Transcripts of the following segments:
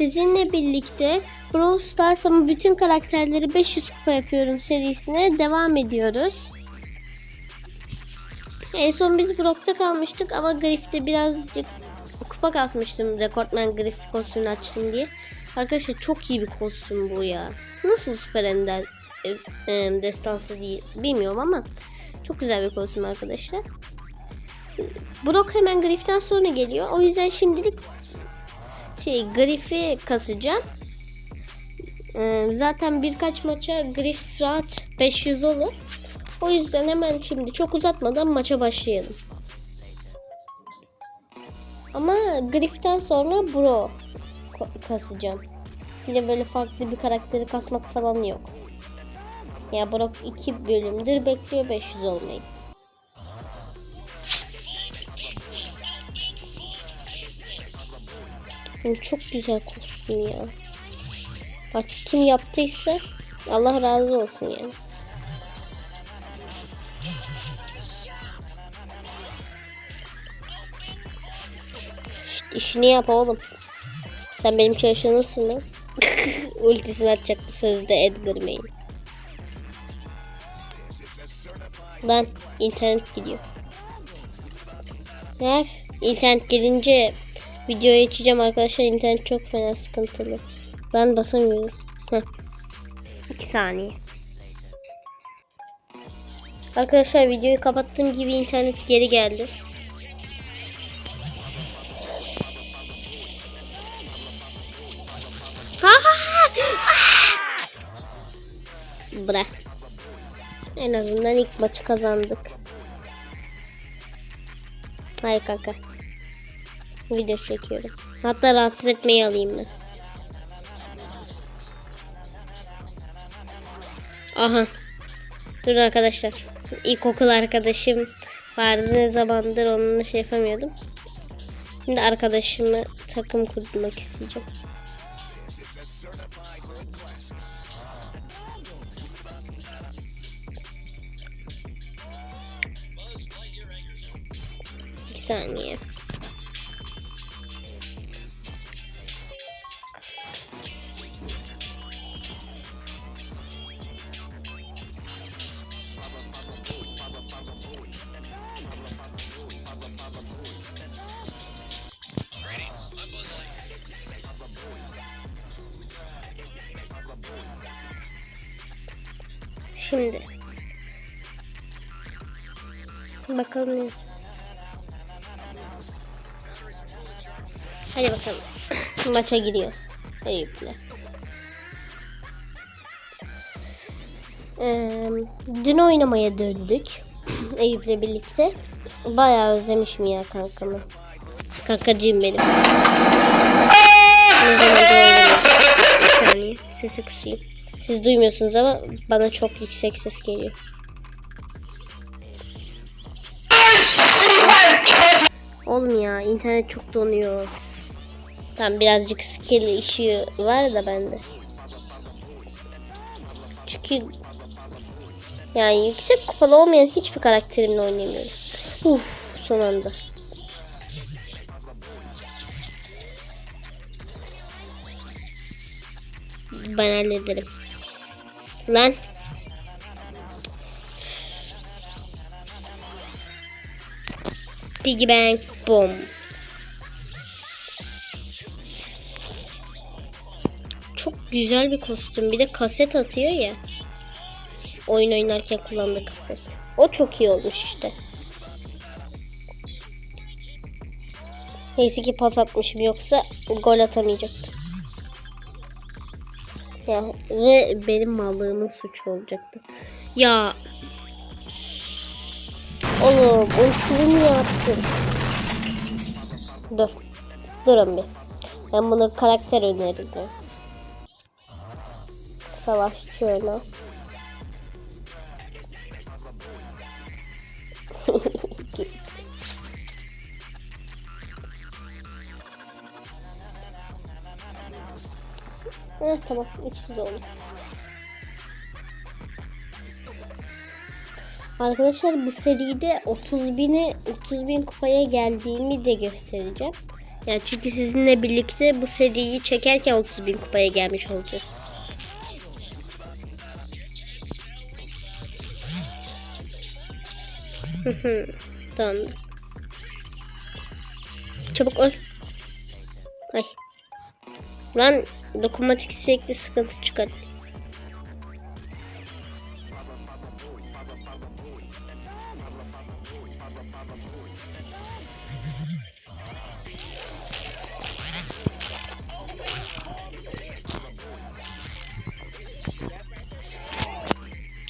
sizinle birlikte Brawl Stars bütün karakterleri 500 kupa yapıyorum serisine devam ediyoruz. En son biz Brock'ta kalmıştık ama Griff'te birazcık kupa kasmıştım. Rekortman Griff kostümünü açtım diye. Arkadaşlar çok iyi bir kostüm bu ya. Nasıl Süper Ender e, e, destansı değil bilmiyorum ama çok güzel bir kostüm arkadaşlar. Brock hemen Griff'ten sonra geliyor. O yüzden şimdilik şey Griff'i kasacağım. Ee, zaten birkaç maça Griff rahat 500 olur. O yüzden hemen şimdi çok uzatmadan maça başlayalım. Ama Griff'ten sonra Bro kasacağım. Yine böyle farklı bir karakteri kasmak falan yok. Ya Brock 2 bölümdür bekliyor 500 olmayı. Yani çok güzel kostüm ya. Artık kim yaptıysa Allah razı olsun yani. İşte işini yap oğlum. Sen benim çalışanımsın lan. Ultisini atacaktı sözde Edgar Main. Lan internet gidiyor. Ya internet gelince videoyu açacağım arkadaşlar. internet çok fena sıkıntılı. Ben basamıyorum. Heh. İki saniye. Arkadaşlar videoyu kapattığım gibi internet geri geldi. Bırak. En azından ilk maçı kazandık. Hayır kanka. Video çekiyorum. Hatta rahatsız etmeyi alayım ben. Aha. Dur arkadaşlar. İlkokul arkadaşım vardı ne zamandır onunla şey yapamıyordum. Şimdi arkadaşımı takım kurmak isteyeceğim. Bir saniye. Şimdi. Bakalım ne? Hadi bakalım. Maça gidiyoruz. Eyüp'le. Ee, dün oynamaya döndük. Eyüp'le birlikte. Bayağı özlemişim ya kankamı. Kankacığım benim. Ne zaman. Bir saniye. Sesi kısayım. Siz duymuyorsunuz ama bana çok yüksek ses geliyor. Oğlum ya internet çok donuyor. Tam birazcık skill işi var da bende. Çünkü yani yüksek kupalı olmayan hiçbir karakterimle oynayamıyorum. Uf son anda. Ben hallederim. Lan. Piggy bank boom. Çok güzel bir kostüm. Bir de kaset atıyor ya. Oyun oynarken kullandığı kaset. O çok iyi olmuş işte. Neyse ki pas atmışım yoksa gol atamayacaktım. Ya, ve benim mallığımın suçu olacaktı. Ya. Oğlum ultimi niye attın? Dur. Durun bir. Ben bunu karakter öneririm. Savaşçı öyle. Evet tamam ikisi de olur. Arkadaşlar bu seride 30 bini 30 bin kupaya geldiğimi de göstereceğim. Ya çünkü sizinle birlikte bu seriyi çekerken 30 bin kupaya gelmiş olacağız. Tamam. Çabuk öl. Ay. Lan dokunmatik sürekli sıkıntı çıkart.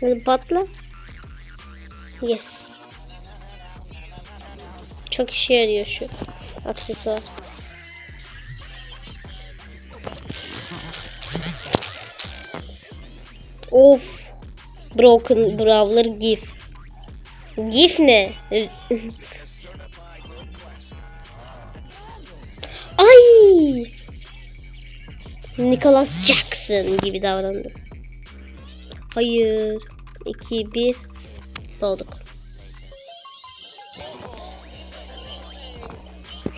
Hadi patla. Yes. Çok işe yarıyor şu aksesuar. Of. Broken Brawler GIF. GIF ne? Ay! Nicholas Jackson gibi davrandı. Hayır. 2 1 doğduk.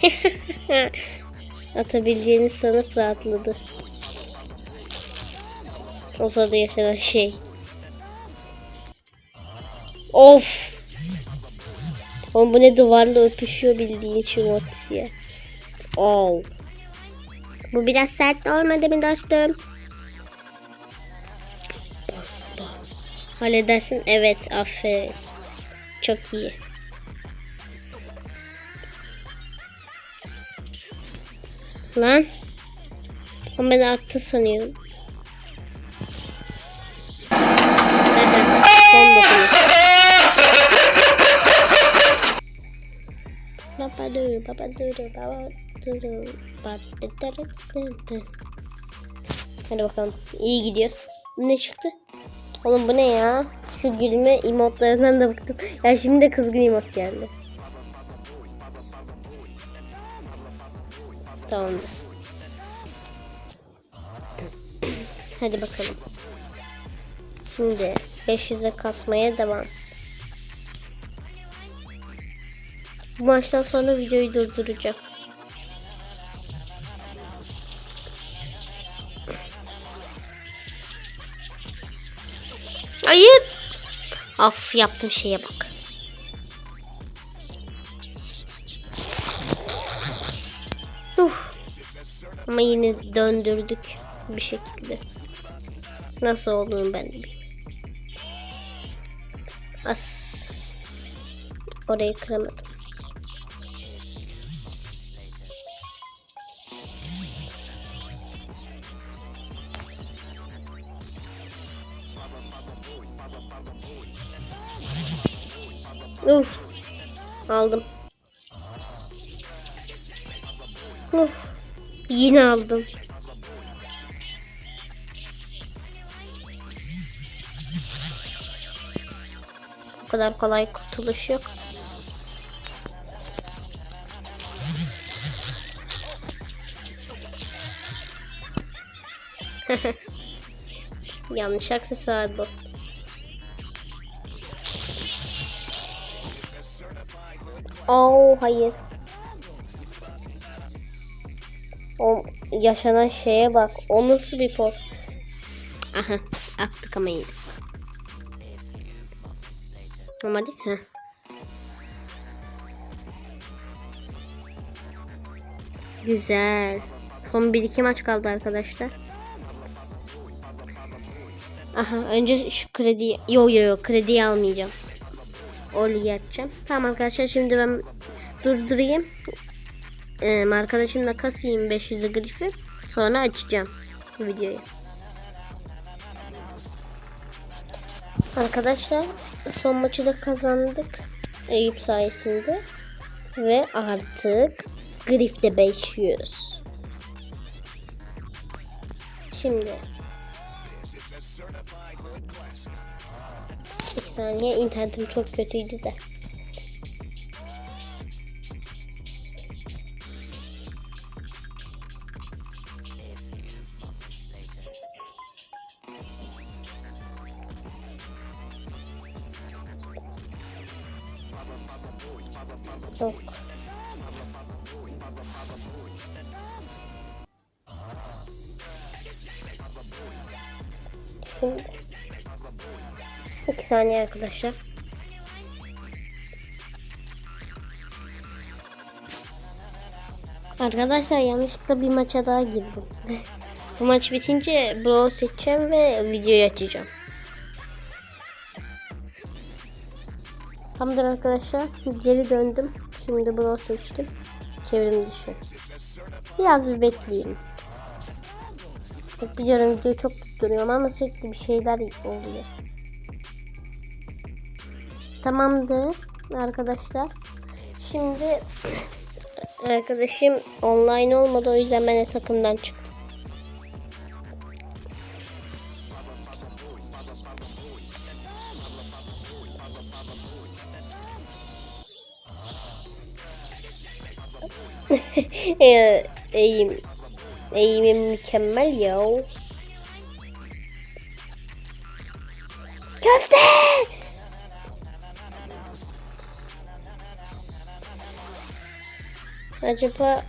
Atabileceğiniz sanıp rahatladı. Sırada yaşanan şey. Of. Oğlum bu ne duvarla öpüşüyor bildiğin Mortis ya. Oh. Bu biraz sert olmadı mı dostum? Halledersin. Evet aferin. Çok iyi. Lan. O beni attı sanıyorum. Baba dur, baba dur, baba dur. Hadi bakalım. İyi gidiyoruz. Ne çıktı? Oğlum bu ne ya? Şu gülme emotlarından da bıktım. Ya şimdi de kızgın emot geldi. Tamamdır. Hadi bakalım. Şimdi 500'e kasmaya devam. Maçtan sonra videoyu durduracağım. Hayır. Af yaptığım şeye bak. Uf. Ama yine döndürdük bir şekilde. Nasıl olduğunu ben de bilmiyorum. As. Orayı kıramadım. Uf. Aldım. Uf. Yine aldım. Bu kadar kolay kurtuluş yok. Yanlış aksesuar bastım. Oh hayır. O yaşanan şeye bak. O nasıl bir poz? Aha attık ama iyi. Tamam hadi. Heh. Güzel. Son 1-2 maç kaldı arkadaşlar. Aha önce şu kredi yo yo yo krediyi almayacağım. Oli yapacağım. Tamam arkadaşlar şimdi ben durdurayım. Ee, arkadaşımla kasayım 500'e grifi. Sonra açacağım videoyu. Arkadaşlar son maçı da kazandık. Eyüp sayesinde. Ve artık grifte 500. Şimdi saniye internetim çok kötüydü de. Yok. Şimdi saniye arkadaşlar. Arkadaşlar yanlışlıkla bir maça daha girdim. Bu maç bitince bro seçeceğim ve videoyu açacağım. Tamamdır arkadaşlar. Geri döndüm. Şimdi bro seçtim. Çevrim dışı. Biraz bir bekleyeyim. Biliyorum videoyu çok tutturuyorum ama sürekli bir şeyler oluyor. Tamamdır arkadaşlar. Şimdi arkadaşım online olmadı o yüzden ben hesabımdan çıktım. Ee, Eğim. Eğimim mükemmel ya. Köfte! Acaba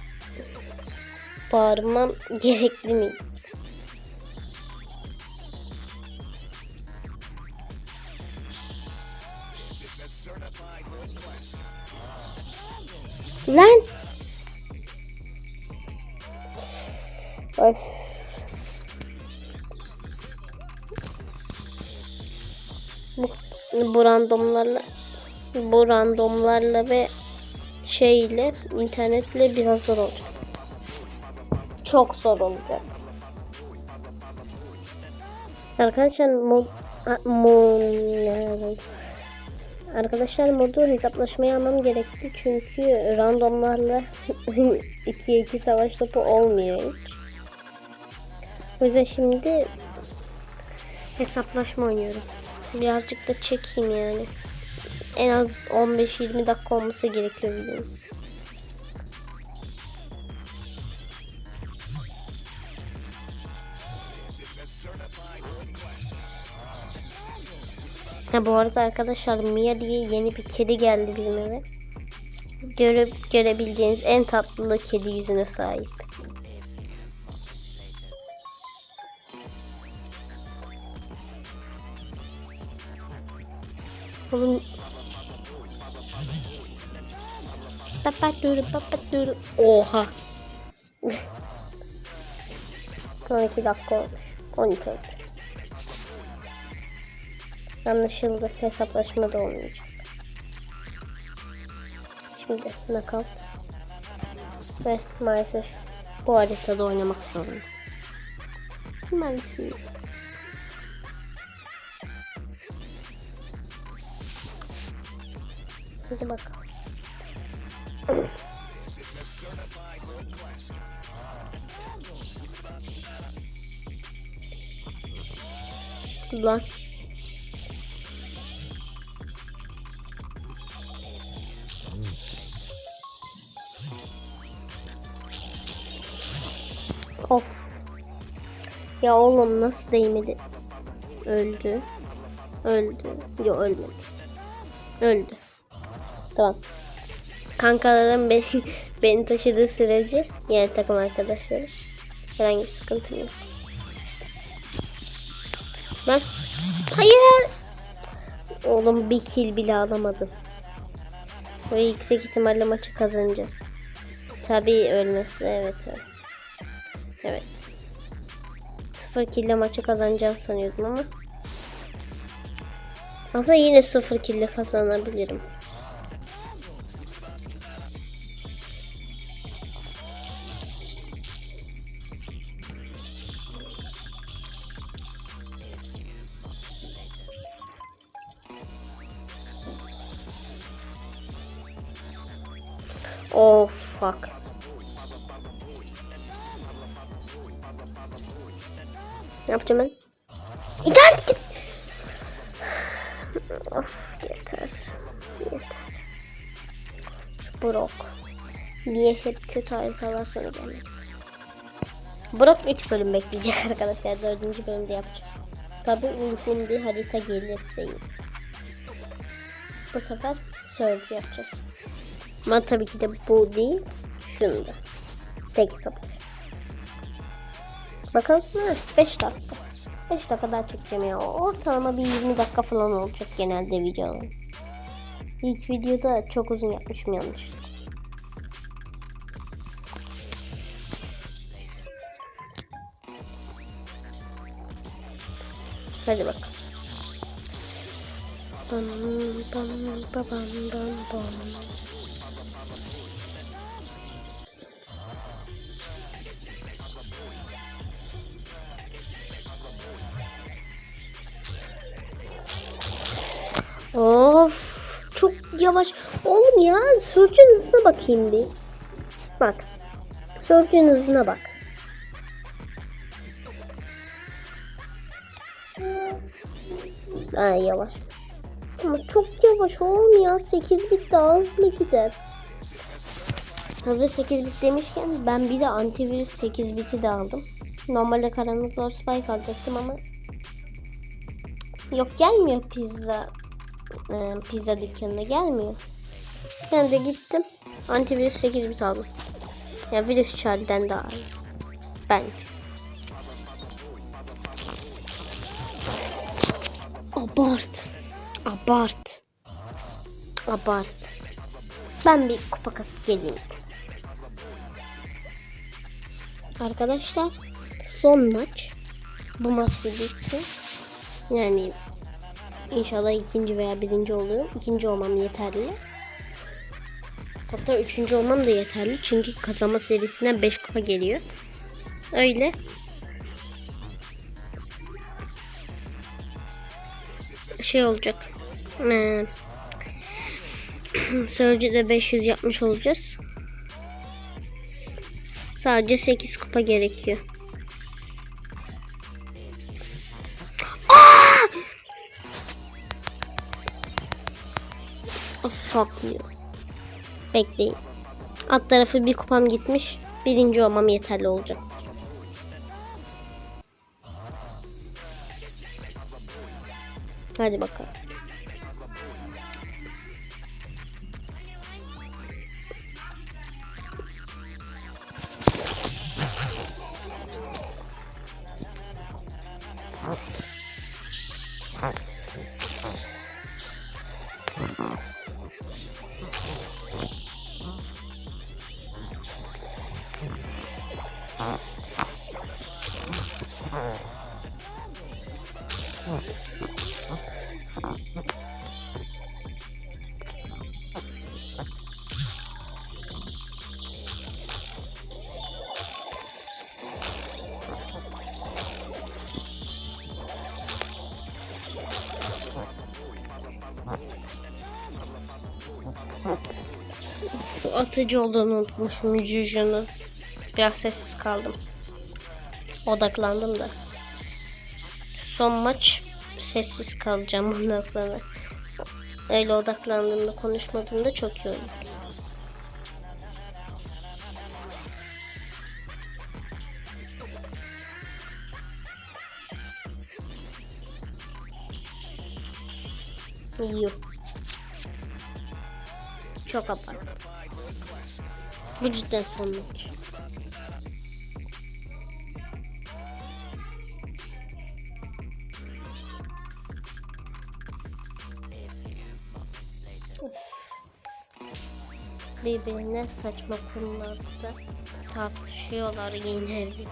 bağırmam gerekli mi? Lan! Of. Bu, bu randomlarla bu randomlarla ve şeyle internetle biraz zor olacak. Çok zor olacak. Arkadaşlar mod, Arkadaşlar modu hesaplaşmaya almam gerekti çünkü randomlarla 2'ye 2 savaş topu olmuyor hiç. O yüzden şimdi hesaplaşma oynuyorum. Birazcık da çekeyim yani. En az 15-20 dakika olması gerekiyor videonun. Ha bu arada arkadaşlar Mia diye yeni bir kedi geldi bizim eve. Göre, görebileceğiniz en tatlı kedi yüzüne sahip. Oğlum Papatürü papatürü Oha. 12 dakika olmuş. 13 olmuş. Anlaşıldı. Hesaplaşma da olmayacak. Şimdi knockout. Ve maalesef bu haritada oynamak zorunda. Maalesef. Hadi bakalım. Lan. Of. Ya oğlum nasıl değmedi? Öldü. Öldü. Yok ölmedi. Öldü. Tamam. Kankalarım beni, beni taşıdığı sürece yani takım arkadaşları herhangi bir sıkıntı yok. Bak. Hayır. Oğlum bir kill bile alamadım. Ve yüksek ihtimalle maçı kazanacağız. Tabii ölmesi evet öyle. Evet. Sıfır kill maçı kazanacağım sanıyordum ama. Aslında yine sıfır kill kazanabilirim. Ne yapacağım ben? İnternet git. Of yeter. Yeter. Şu Brock. Niye hep kötü haritalar sana gelmek? Brock 3 bölüm bekleyecek arkadaşlar. 4. bölümde yapacağım. Tabi uygun bir harita gelirse. Bu sefer Surge yapacağız. Ama tabii ki de bu değil. Şunu da. Tek hesap. Bakalım. 5 dakika. 5 dakika daha çekeceğim ya. Ortalama bir 20 dakika falan olacak genelde videolar. İlk videoda çok uzun yapmışım yanlışlıkla. Hadi bak. Bam bam bam bam bam bam. Sörcün hızına bakayım bir. Bak. Sörcün hızına bak. Ay yavaş. Ama çok yavaş oğlum ya. 8 bit daha hızlı gider. Hazır 8 bit demişken ben bir de antivirüs 8 biti de aldım. Normalde karanlık Lord Spike alacaktım ama Yok gelmiyor pizza e, pizza dükkanına gelmiyor. Ben de gittim. Antivirüs 8 bit aldım. Ya virüs Charlie'den daha iyi. Bence. Abart. Abart. Abart. Ben bir kupa kasıp geleyim. Arkadaşlar son maç. Bu maç bir bitsin. Yani inşallah ikinci veya birinci oluyorum. İkinci olmam yeterli. Hatta üçüncü olmam da yeterli. Çünkü kazanma serisinden 5 kupa geliyor. Öyle. Şey olacak. Ee, Surge'de 500 yapmış olacağız. Sadece 8 kupa gerekiyor. Of fuck you. Bekleyin. Alt tarafı bir kupam gitmiş. Birinci olmam yeterli olacaktır. Hadi bakalım. Atıcı olduğunu unutmuşum Juju'nun. Biraz sessiz kaldım. Odaklandım da. Son maç sessiz kalacağım bundan sonra. Öyle odaklandığımda konuşmadığımda çok iyi olur. Yuh. Çok abart. Bu cidden son maç. Birbirine saçma konularda tartışıyorlar evlilik.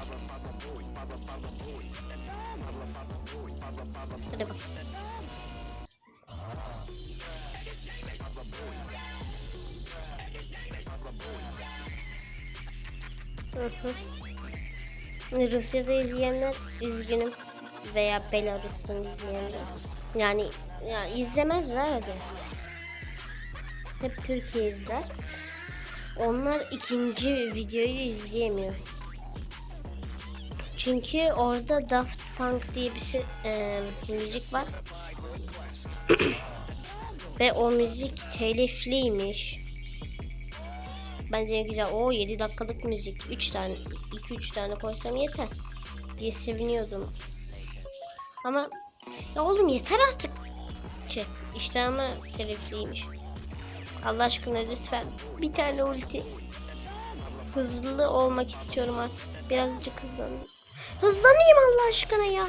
Hadi bak. Rusya'da izleyenler üzgünüm veya Belarus'tan izleyenler. Yani ya izlemezler hadi. Hep Türkiye izler. Onlar ikinci videoyu izleyemiyor. Çünkü orada Daft Punk diye bir şey, e, müzik var. Ve o müzik telifliymiş. Ben de ne güzel o 7 dakikalık müzik 3 tane 2 3 tane koysam yeter diye seviniyordum. Ama ya oğlum yeter artık. Şey, işte ama telifliymiş. Allah aşkına lütfen bir tane ulti. Hızlı olmak istiyorum artık. Birazcık hızlanayım. Hızlanayım Allah aşkına ya.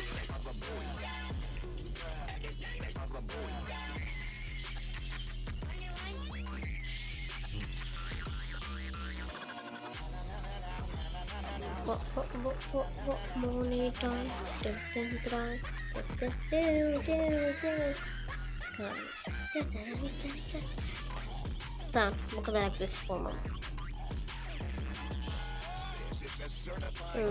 Monitor. Tamam, bu kadar agresif olmam. Hmm.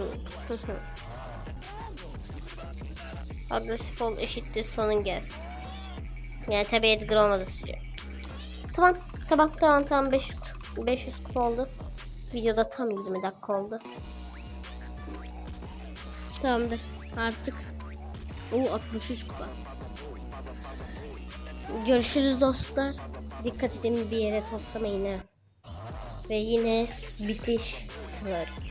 agresif ol eşittir sonun gelsin. Yani tabi Edgar olmadı sürece. Tamam, tamam, tamam, tamam. 500, 500 kupa oldu. Videoda tam 20 dakika oldu. Tamamdır. Artık. O 63 kupa. Görüşürüz dostlar. Dikkat edin bir yere toslamayın ha. Ve yine bitiş twerk.